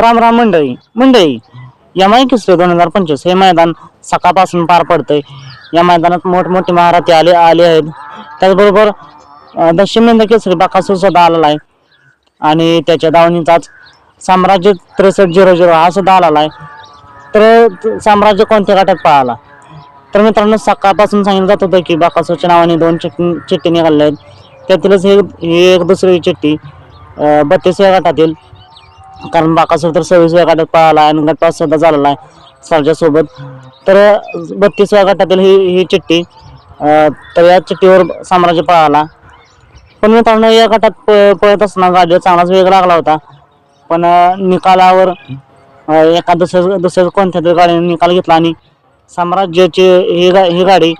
राम राम मंडळी मंडळी M I किसरे दोन हजार पंचवीस हे मैदान सकाळपासून पार पडतंय. या मैदानात मोठमोठे महाराथी आले आले आहेत. त्याचबरोबर अं, केसरी बाकासूर सुद्धा आलेला आहे. आणि त्याच्या दावणीचाच साम्राज्य त्रेसष्ट झिरो झिरो हा सुद्धा आलेला आहे. तर साम्राज्य कोणत्या गटात पळाला? तर मित्रांनो सकाळपासून सांगितलं जात होतं की बाकासूरच्या नावाने दोन चिट्टी चिठ्ठी निघाल्या आहेत. त्यातीलच हे ही एक दुसरी चिठ्ठी बत्तीसव्या गटातील कारण बाकासूर तर सव्वीसव्या गटात पळाला आणि गटपास सुद्धा झालेला आहे सरच्या सोबत. तर बत्तीसव्या गटातील ही ही चिठ्ठी तर या चिठ्ठीवर साम्राज्य पळाला. पण मित्रांनो या गटात प- पळत असताना गाडीवर चांगलाच वेग लागला होता. पण निकालावर एका दुसऱ्या दुसऱ्या कोणत्या तरी गाडीने निकाल घेतला आणि साम्राज्याची ही गा ही गाडी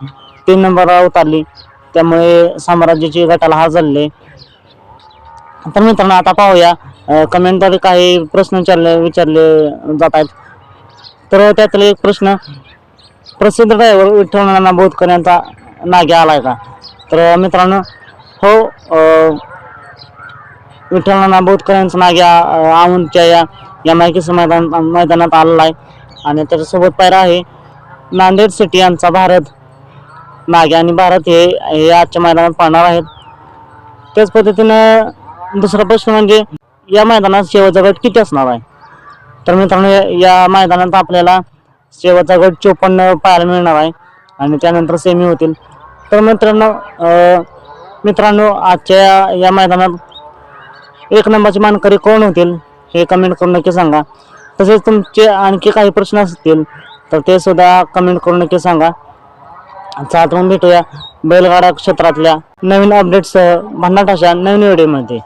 तीन नंबरवर उतरली. त्यामुळे साम्राज्याची गटाला हार झाले तर मित्रांनो आता पाहूया कमेंटद्वारे काही प्रश्न विचारले विचारले जात आहेत. तर त्यातला एक प्रश्न प्रसिद्ध ड्रायव्हर विठ्ठल बोधकर यांचा आला आहे का? तर मित्रांनो हो अं, विठ्ठल बोधकर यांचा नाग्या अं, आमच्या या या मायकीचं मैदान मैदानात आलेला आहे आणि त्याच्यासोबत पायरा आहे नांदेड सिटी यांचा भारत नागे आणि भारत हे हे आजच्या मैदानात पाहणार आहेत. त्याच पद्धतीनं दुसरा प्रश्न म्हणजे या मैदानात शेवटचा गट किती असणार आहे? तर मित्रांनो या- मैदानात आपल्याला शेवटचा गट चोपन्न पाहायला मिळणार आहे आणि त्यानंतर सेमी होतील. तर मित्रांनो मित्रांनो आजच्या या- मैदानात एक नंबरचे मानकरी कोण होतील हे कमेंट करून नक्की सांगा. तसेच तुमचे आणखी काही प्रश्न असतील तर ते सुद्धा कमेंट करून नक्की सांगा. चालतं भेटूया बैलगाडा क्षेत्रातल्या नवीन अपडेट्ससह भन्नाट अशा नवीन व्हिडिओमध्ये